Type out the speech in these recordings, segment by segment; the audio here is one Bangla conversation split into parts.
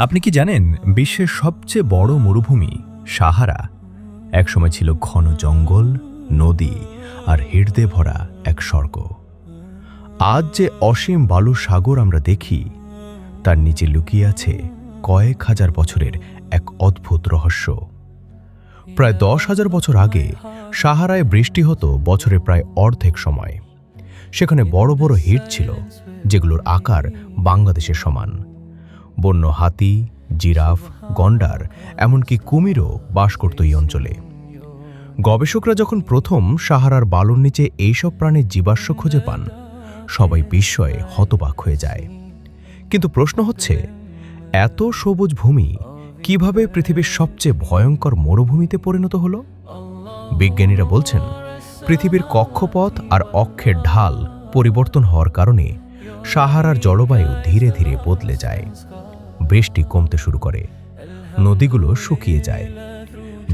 আপনি কি জানেন, বিশ্বের সবচেয়ে বড় মরুভূমি সাহারা? একসময় ছিল ঘন জঙ্গল, নদী আর হৃদয়ে ভরা এক স্বর্গ। আজ যে অসীম বালু সাগর আমরা দেখি, তার নিচে লুকিয়ে আছে কয়েক হাজার বছরের এক অদ্ভুত রহস্য। প্রায় দশ হাজার বছর আগে সাহারায় বৃষ্টি হতো বছরে প্রায় অর্ধেক সময়। সেখানে বড় বড় হিট ছিল, যেগুলোর আকার বাংলাদেশের সমান। বন্য হাতি, জিরাফ, গন্ডার, এমনকি কুমিরও বাস করত এই অঞ্চলে। গবেষকরা যখন প্রথম সাহারার বালুর নিচে এইসব প্রাণীর জীবাশ্ম খুঁজে পান, সবাই বিস্ময়ে হতবাক হয়ে যায়। কিন্তু প্রশ্ন হচ্ছে, এত সবুজ ভূমি কীভাবে পৃথিবীর সবচেয়ে ভয়ঙ্কর মরুভূমিতে পরিণত হল? বিজ্ঞানীরা বলছেন, পৃথিবীর কক্ষপথ আর অক্ষের ঢাল পরিবর্তন হওয়ার কারণে সাহারার জলবায়ু ধীরে ধীরে বদলে যায়। বৃষ্টি কমতে শুরু করে। নদীগুলো শুকিয়ে যায়।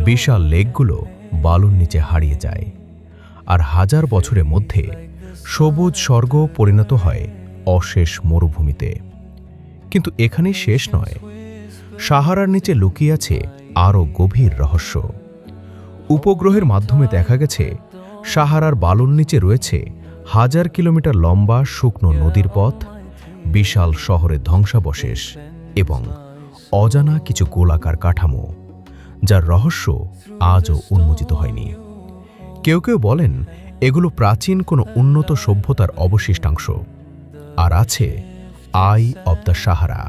বিশাল লেকগুলো বালুর নিচে হারিয়ে যায়। আর হাজার বছরের মধ্যে সবুজ স্বর্গ পরিণত হয় অশেষ মরুভূমিতে। কিন্তু এখানেই শেষ নয়। সাহারার নিচে লুকিয়ে আছে আরও গভীর রহস্য। উপগ্রহের মাধ্যমে দেখা গেছে, সাহারার বালুর নিচে রয়েছে হাজার কিলোমিটার লম্বা শুকনো নদীর পথ, বিশাল শহরের ধ্বংসাবশেষ। এবং অজানা কিছু গোলাকার কাঠামো, যার রহস্য আজও উন্মোচিত হয়নি। কেউ কেউ বলেন, এগুলো প্রাচীন কোনো উন্নত সভ্যতার অবশিষ্টাংশ, আর আছে আই অব দ্য সাহারা,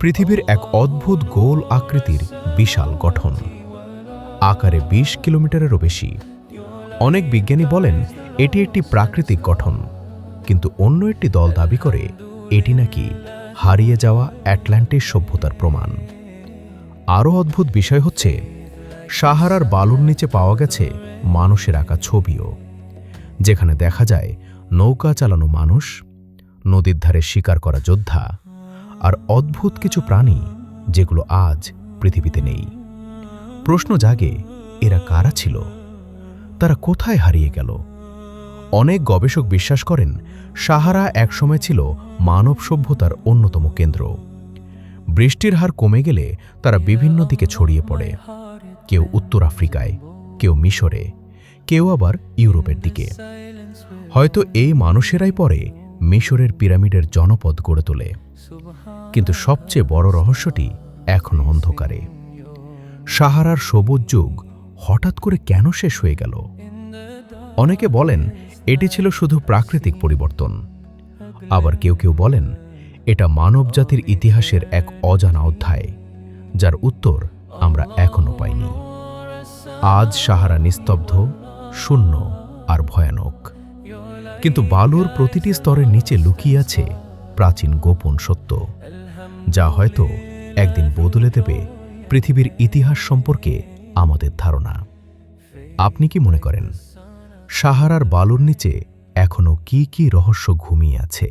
পৃথিবীর এক অদ্ভুত গোল আকৃতির বিশাল গঠন। আকারে ২০ কিলোমিটারেরও বেশি। অনেক বিজ্ঞানী বলেন, এটি একটি প্রাকৃতিক গঠন, কিন্তু অন্য একটি দল দাবি করে, এটি নাকি হারিয়ে যাওয়া অ্যাটলান্টিস সভ্যতার প্রমাণ। আরও অদ্ভুত বিষয় হচ্ছে, সাহারার বালুর নিচে পাওয়া গেছে মানুষের আঁকা ছবিও। যেখানে দেখা যায়, নৌকা চালানো মানুষ, নদীর ধারে শিকার করা যোদ্ধা, আর অদ্ভুত কিছু প্রাণী যেগুলো আজ পৃথিবীতে নেই। প্রশ্ন জাগে, এরা কারা ছিল? তারা কোথায় হারিয়ে গেল? অনেক গবেষক বিশ্বাস করেন, সাহারা একসময় ছিল মানব সভ্যতার অন্যতম কেন্দ্র। বৃষ্টির হার কমে গেলে তারা বিভিন্ন দিকে ছড়িয়ে পড়ে। কেউ উত্তর আফ্রিকায়, কেউ মিশরে, কেউ আবার ইউরোপের দিকে। হয়তো এই মানুষেরাই পরে মিশরের পিরামিডের জনপদ গড়ে তোলে। কিন্তু সবচেয়ে বড় রহস্যটি এখন অন্ধকারে। সাহারার সবুজ যুগ হঠাৎ করে কেন শেষ হয়ে গেল? অনেকে বলেন এটি ছিল শুধু প্রাকৃতিক পরিবর্তন। আবার কেউ কেউ বলেন, এটা মানবজাতির ইতিহাসের এক অজানা অধ্যায়, যার উত্তর আমরা এখনও পাইনি। আজ সাহারা নিস্তব্ধ, শূন্য আর ভয়ানক। কিন্তু বালুর প্রতিটি স্তরের নিচে লুকিয়ে আছে প্রাচীন গোপন সত্য, যা হয়তো একদিন বদলে দেবে পৃথিবীর ইতিহাস সম্পর্কে আমাদের ধারণা। আপনি কি মনে করেন? সাহারার বালুর নিচে এখনও কি কি রহস্য ঘুমিয়ে আছে?